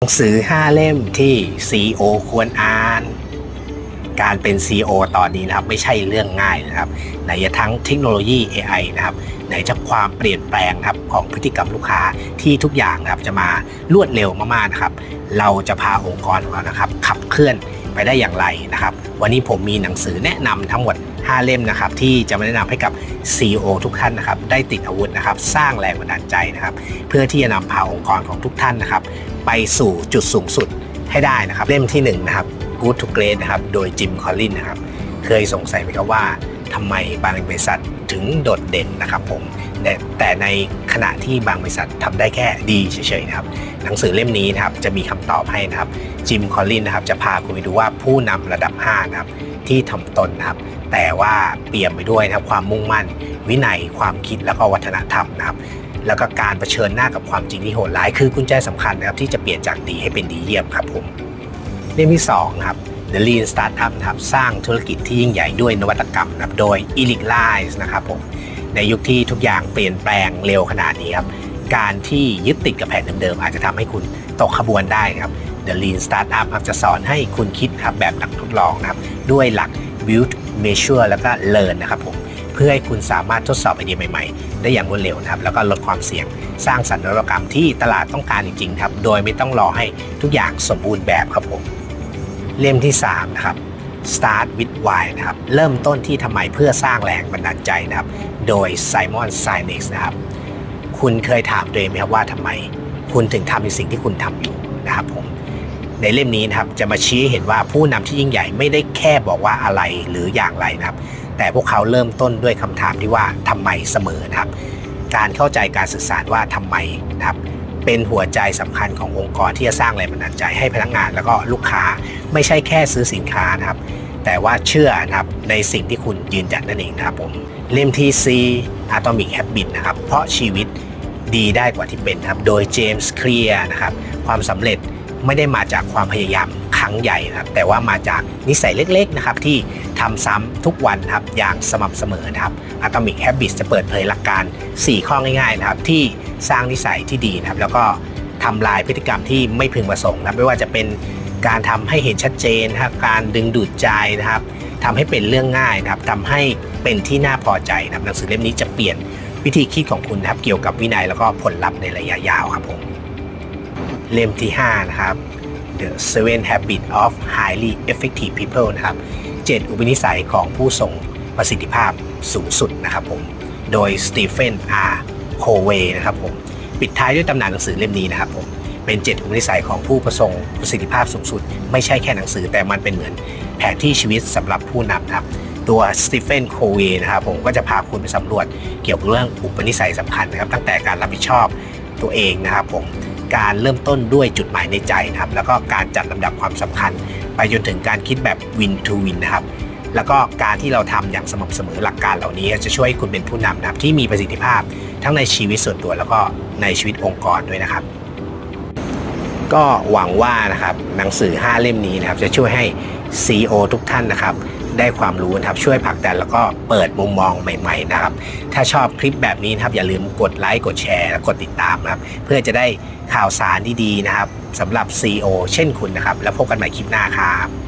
หนังสือ 5 เล่มที่ CEO ควรอ่าน การเป็น CEO ตอนนี้นะครับไม่ใช่เรื่องง่ายนะครับไหนจะทั้งเทคโนโลยี AI นะครับไหนจะความเปลี่ยนแปลงครับของพฤติกรรมลูกค้าที่ทุกอย่างนะครับจะมารวดเร็วมากๆนะครับเราจะพาองค์กรของเรานะครับ ขับเคลื่อนไปได้อย่างไรนะครับ วันนี้ผมมีหนังสือแนะนำทั้งหมด 5 เล่มนะครับ ที่จะมาแนะนำให้กับ CEO ทุกท่านนะครับ ได้ติดอาวุธนะครับ สร้างแรงบันดาลใจนะครับ เพื่อที่จะนำพาองค์กรของทุกท่านนะครับ ไปสู่จุดสูงสุดให้ได้นะครับ เล่มที่หนึ่งนะครับ Good to Great นะครับ โดยจิมคอลลินนะครับ เคยสงสัยไหมครับว่าทำไมบางบริษัทถึงโดดเด่นนะครับผมแต่ในขณะที่บางบริษัททำได้แค่ดีเฉยๆนะครับหนังสือเล่มนี้นะครับจะมีคำตอบให้นะครับจิมคอลลินนะครับจะพาคุณไปดูว่าผู้นำระดับ5นะครับที่ทำตนนะครับแต่ว่าเปี่ยมไปด้วยนะครับความมุ่งมั่น วินัยความคิดแล้วก็วัฒนธรรมนะครับ แล้วก็การเผชิญหน้ากับความจริงที่โหดร้ายคือกุญแจสำคัญนะครับที่จะเปลี่ยนจากดีให้เป็นดีเยี่ยมครับผมเล่มที่2ครับ The Lean Startup นะครับสร้างธุรกิจที่ยิ่งใหญ่ด้วยนวัตกรรมนะครับโดย e l i c l i z e นะครับผมในยุคที่ทุกอย่างเปลี่ยนแปลงเร็วขนาดนี้ครับการที่ยึดติดกับแผนเดิมๆอาจจะทำให้คุณตกขบวนได้ครับ The Lean Startup ครับจะสอนให้คุณคิดครับแบบนักทดลองนะครับด้วยหลัก Build Measure แล้วก็ Learn นะครับผม เพื่อให้คุณสามารถทดสอบไอเดียใหม่ๆ ได้อย่างรวดเร็วนะครับแล้วก็ลดความเสี่ยงสร้างสรรค์นวัตกรรมที่ตลาดต้องการจริงๆครับโดยไม่ต้องรอให้ทุกอย่างสมบูรณ์แบบครับผมเล่มที่3นะครับ Start with Why นะครับเริ่มต้นที่ทำไมเพื่อสร้างแรงบันดาลใจนะครับโดย Simon Sinek นะครับคุณเคยถามตัวเองไหมครับว่าทำไมคุณถึงทำในสิ่งที่คุณทำอยู่นะครับผมในเล่มนี้นะครับจะมาชี้เห็นว่าผู้นำที่ยิ่งใหญ่ไม่ได้แค่บอกว่าอะไรหรืออย่างไรนะครับ แต่พวกเขาเริ่มต้นด้วยคำถามที่ว่าทำไมเสมอนะครับ การเข้าใจการสื่อสารว่าทำไมนะครับเป็นหัวใจสำคัญขององค์กรที่จะสร้างแรงบันดาลใจให้พนักงาน แล้วก็ลูกค้าไม่ใช่แค่ซื้อสินค้านะครับ แต่ว่าเชื่อนะครับในสิ่งที่คุณยืนจัดนั่นเองนะครับผมเล่มที่ C Atomic Habit นะครับ เพราะชีวิตดีได้กว่าที่เป็นครับ โดยเจมส์เคลียร์นะครับ ความสำเร็จ ไม่ได้มาจากความพยายามครั้งใหญ่นะครับ แต่ว่ามาจากนิสัยเล็กๆนะครับที่ทำซ้ำทุกวันครับอย่างสม่ำเสมอนะครับ Atomic Habits จะเปิดเผยหลักการ 4 ข้อง่ายๆนะครับที่สร้างนิสัยที่ดีนะครับ แล้วก็ทำลายพฤติกรรมที่ไม่พึงประสงค์นะครับไม่ว่าจะเป็นการทำให้เห็นชัดเจนนะครับการดึงดูดใจนะครับทำให้เป็นเรื่องง่ายนะครับทำให้เป็นที่น่าพอใจนะครับหนังสือเล่มนี้จะเปลี่ยนวิธีคิดของคุณนะครับเกี่ยวกับวินัยแล้วก็ผลลัพธ์ในระยะยาวครับผม เล่มที่ 5 นะครับ The Seven Habits of Highly Effective People นะครับ 7 อุปนิสัยของผู้ทรงประสิทธิภาพสูงสุดนะครับผม โดยสตีเฟนอาร์โคเวนะครับผม ปิดท้ายด้วยตำนานหนังสือเล่มนี้นะครับผม เป็น 7 อุปนิสัยของผู้ประสงค์ประสิทธิภาพสูงสุด ไม่ใช่แค่หนังสือแต่มันเป็นเหมือนแผนที่ชีวิตสำหรับผู้นำครับตัวสตีเฟนโคเวนะครับผมก็จะพาคุณไปสำรวจเกี่ยวกับเรื่องอุปนิสัยสำคัญนะครับ ตั้งแต่การรับผิดชอบตัวเองนะครับผม การเริ่มต้นด้วยจุดหมายในใจนะครับ แล้วก็การจัดลำดับความสำคัญ ไปจนถึงการคิดแบบ win to win นะครับ แล้วก็การที่เราทำอย่างสม่ำเสมอหลักการเหล่านี้ จะช่วยคุณเป็นผู้นำนะครับที่มีประสิทธิภาพทั้งในชีวิตส่วนตัว แล้วก็ในชีวิตองค์กรด้วยนะครับ ก็หวังว่านะครับหนังสือ 5 เล่มนี้นะครับจะช่วยให้ CEO ทุกท่านนะครับ ได้ความรู้นะครับช่วยผลักดันแล้วก็เปิดมุมมองใหม่ๆนะครับถ้าชอบคลิปแบบนี้นะครับอย่าลืมกดไลค์กดแชร์และกดติดตามนะครับเพื่อจะได้ข่าวสารดีๆนะครับสำหรับ CEO เช่นคุณนะครับ แล้วพบกันใหม่คลิปหน้าครับ